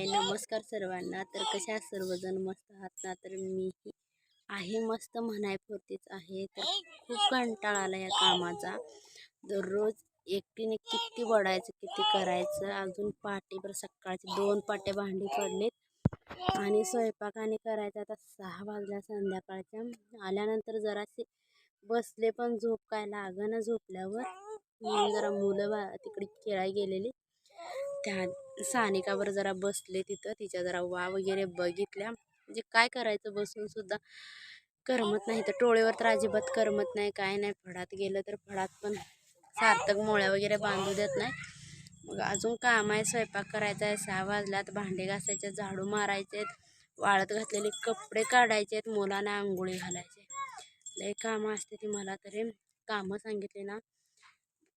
हाय नमस्कार सर्वांना. तर कशा सर्वजण? मस्त आहात ना? तर मीही आहे मस्त म्हणाय पुरतीच आहे. तर खूप कंटाळा आला या कामाचा. दररोज एकटीने किती वडायचं किती करायचं? अजून पाटेभर सकाळचे दोन पाटे भांडी पडलेत. आणि स्वयंपाक आणि करायचा. आता सहा वाजल्या संध्याकाळच्या. आल्यानंतर जरासे बसले पण झोप काय लागना झोपल्यावर. म्हणून जरा मुलं बा तिकडे खेळायला गेलेली. त्या सानिकावर जरा बसले तिथं तिच्या जरा वा वगैरे बघितल्या. म्हणजे काय करायचं बसून सुद्धा करमत नाही. तर टोळीवर तर अजिबात करमत नाही काय नाही. फडात गेलं तर फडात पण सार्थक मोळ्या वगैरे बांधू देत नाही. मग अजून काम आहे स्वयंपाक करायचा आहे. सहा वाजल्यात भांडे घासायचे झाडू मारायचे आहेत वाळत घातलेले कपडे काढायचे आहेत मुलांना आंघोळी घालायचे. लय कामं असते ती मला तरी. कामं सांगितले ना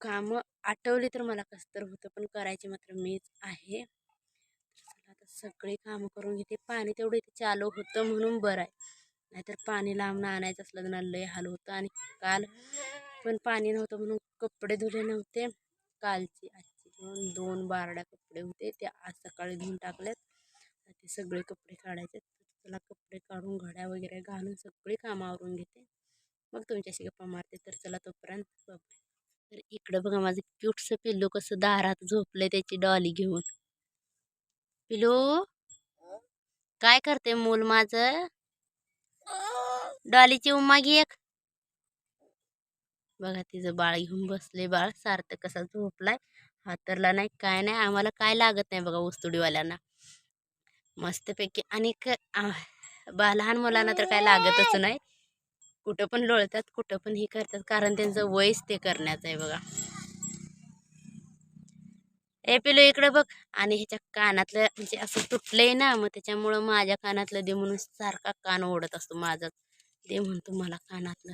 कामं आठवली तर मला कसं तर होतं पण करायची मात्र मीच आहे. चला आता सगळी कामं करून घेते. पाणी तेवढं इथे चालू होतं म्हणून बरं आहे. नाहीतर पाणी लांबणं आणायचं असलं तर लय हाल होतं आणि काल पण पाणी नव्हतं म्हणून कपडे धुले नव्हते. कालची आजची दोन दोन बारड्या कपडे होते. ते आज सकाळी धुवून टाकलेत ते सगळे कपडे काढायचे चला कपडे काढून घड्या वगैरे घालून सगळी कामं घेते. मग तुमच्याशी गप्पा मारते तर चला तोपर्यंत बघ तर इकडं बघा माझं क्यूटचं पिल्लू कसं दारात झोपलंय त्याची डॉली घेऊन. पिल्लू काय करते मूल माझं? डॉलीची उम्मा घे एक. बघा तिचं बाळ घेऊन बसले बाळ सार्थक कसा झोपलाय. हातरला नाही काय नाही आम्हाला काय लागत नाही बघा उस्तुडीवाल्यांना मस्तपैकी आणि क बा लहान मुलांना तर काय लागतच नाही. कुठं पण लोळतात कुठं पण हे करतात कारण त्यांचं वयच ते करण्याचं आहे बघा. ए पिलो इकडे बघ. आणि ह्याच्या कानातलं म्हणजे असं तुटलंय ना मग त्याच्यामुळं माझ्या कानातलं दे म्हणून सारखा कान ओढत असतो माझाच दे म्हणतो मला कानातलं.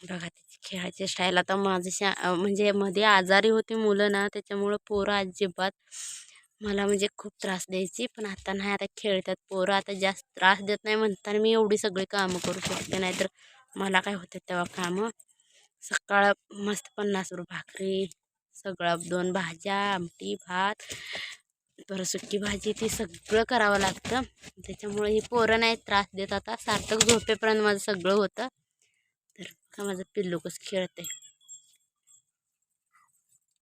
बघा त्याची खेळायची स्टाईल आता माझं शा म्हणजे मध्ये आजारी होती मुलं ना त्याच्यामुळं पोरं अजिबात मला म्हणजे खूप त्रास द्यायची. पण आता नाही आता खेळतात पोरं. आता जास्त त्रास देत नाही म्हणताना मी एवढी सगळी कामं करू शकते. नाहीतर मला काय होते तेव्हा कामं? सकाळ मस्त पन्नास रुपये भाकरी सगळं दोन भाज्या आमटी भात परत सुकी भाजी. ती सगळं करावं लागतं. त्याच्यामुळे ही पोरं नाही त्रास देत. आता सार्थक झोपेपर्यंत माझं सगळं होतं. तर का माझं पिल्लू कसं खेळते